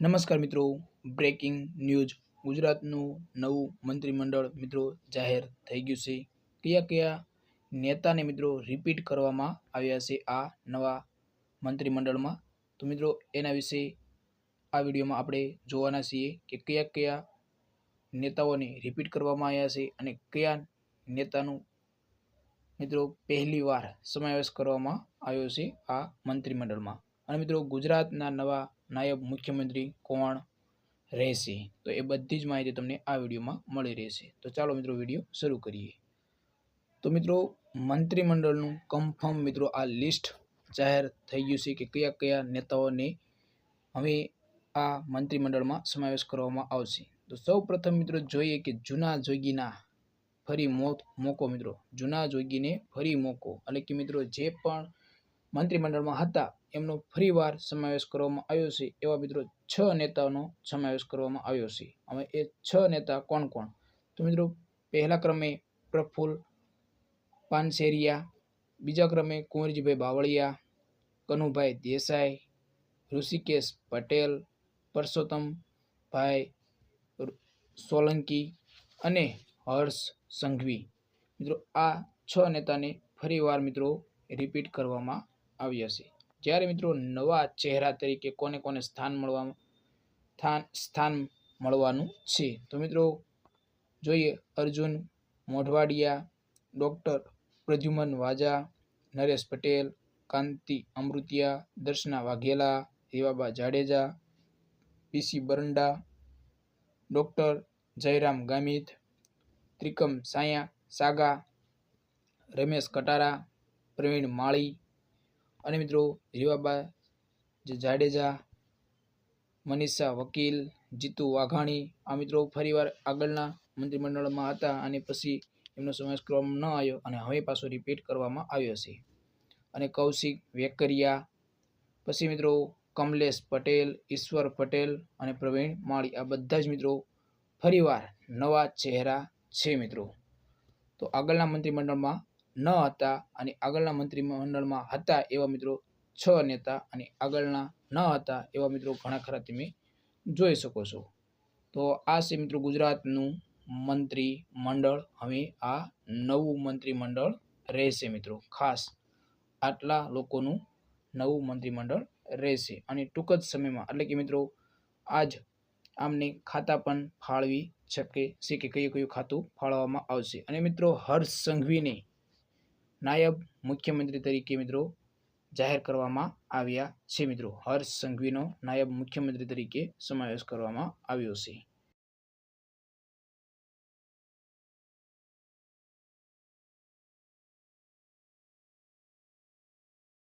નમસ્કાર મિત્રો breaking news ગુજરાતનું નવું મંત્રીમંડળ મિત્રો જાહેર થઈ ગયું છે. કયા કયા નેતાને મિત્રો રિપીટ કરવામાં આવ્યા છે આ નવા મંત્રીમંડળમાં? તો મિત્રો, એના વિશે આ વિડીયોમાં આપણે જોવાના છીએ કે કયા કયા નેતાઓને રિપીટ કરવામાં આવ્યા છે અને કયા નેતાનું મિત્રો પહેલીવાર સમાવેશ કરવામાં આવ્યો છે આ મંત્રીમંડળમાં. અને મિત્રો ગુજરાતના નવા નાયબ મુખ્યમંત્રી કોણ રહેશે? તો એ બધી જ માહિતી તમને આ વિડીયોમાં મળી રહેશે. તો ચાલો મિત્રો વીડિયો શરૂ કરીએ. તો મિત્રો મંત્રીમંડળનું કન્ફર્મ મિત્રો આ લિસ્ટ જાહેર થઈ ગયું છે કે કયા કયા નેતાઓને હવે આ મંત્રીમંડળમાં સમાવેશ કરવામાં આવશે. તો સૌ પ્રથમ મિત્રો જોઈએ કે જૂના જોગીના ફરી મોત મોકો મિત્રો. જૂના જોગીને ફરી મોકો. એટલે કે મિત્રો જે પણ મંત્રીમંડળમાં હતા એમનો ફરીવાર સમાવેશ કરવામાં આવ્યો છે. એવા મિત્રો છ નેતાઓનો સમાવેશ કરવામાં આવ્યો છે. હવે એ છ નેતા કોણ કોણ? તો મિત્રો પહેલા ક્રમે પ્રફુલ્લ પાનસેરિયા, બીજા ક્રમે કુંવરજીભાઈ બાવળિયા, કનુભાઈ દેસાઈ, ઋષિકેશ પટેલ, પરસોત્તમભાઈ સોલંકી અને હર્ષ સંઘવી. મિત્રો આ છ નેતાને ફરીવાર મિત્રો રિપીટ કરવામાં આવ્યા છે. જ્યારે મિત્રો નવા ચહેરા તરીકે કોને કોને સ્થાન મળવા સ્થાન સ્થાન મળવાનું છે? તો મિત્રો જોઈએ અર્જુન મોઢવાડિયા, ડૉક્ટર પ્રદ્યુમન વાજા, નરેશ પટેલ, કાંતિ અમૃતિયા, દર્શના વાઘેલા, હેવાબા જાડેજા પીસી બરંડા, ડૉક્ટર જયરામ ગામિત, ત્રિકમ સાયા, સાગા, રમેશ કટારા, પ્રવીણ માળી અને મિત્રો રીવાબા જે જાડેજા, મનીષા, વકીલ, જીતુ વાઘાણી, આ મિત્રો ફરીવાર આગળના મંત્રીમંડળમાં હતા અને પછી એમનો સમાવેશ કરવામાં ન આવ્યો અને હવે પાછો રિપીટ કરવામાં આવ્યો છે. અને કૌશિક વેકરિયા, પછી મિત્રો કમલેશ પટેલ, ઈશ્વર પટેલ અને પ્રવીણ માળી, આ બધા જ મિત્રો ફરીવાર નવા ચહેરા છે મિત્રો. તો આગળના મંત્રીમંડળમાં ન હતા અને આગળના મંત્રીમંડળમાં હતા એવા મિત્રો છ નેતા અને આગળના ન હતા એવા મિત્રો ઘણા ખરા તમે જોઈ શકો છો. તો આ છે મિત્રો ગુજરાતનું મંત્રી મંડળ હવે આ નવું મંત્રીમંડળ રહેશે મિત્રો. ખાસ આટલા લોકોનું નવું મંત્રીમંડળ રહેશે. અને ટૂંક જ સમયમાં, એટલે કે મિત્રો આજ આમને ખાતા પણ ફાળવી શકે છે કે કયું કયું ખાતું ફાળવવામાં આવશે. અને મિત્રો હર્ષ સંઘવીને નાયબ મુખ્યમંત્રી તરીકે મિત્રો જાહેર કરવામાં આવ્યા છે મિત્રો. હર્ષ સંઘવીનો નાયબ મુખ્યમંત્રી તરીકે સમાવેશ કરવામાં આવ્યો છે.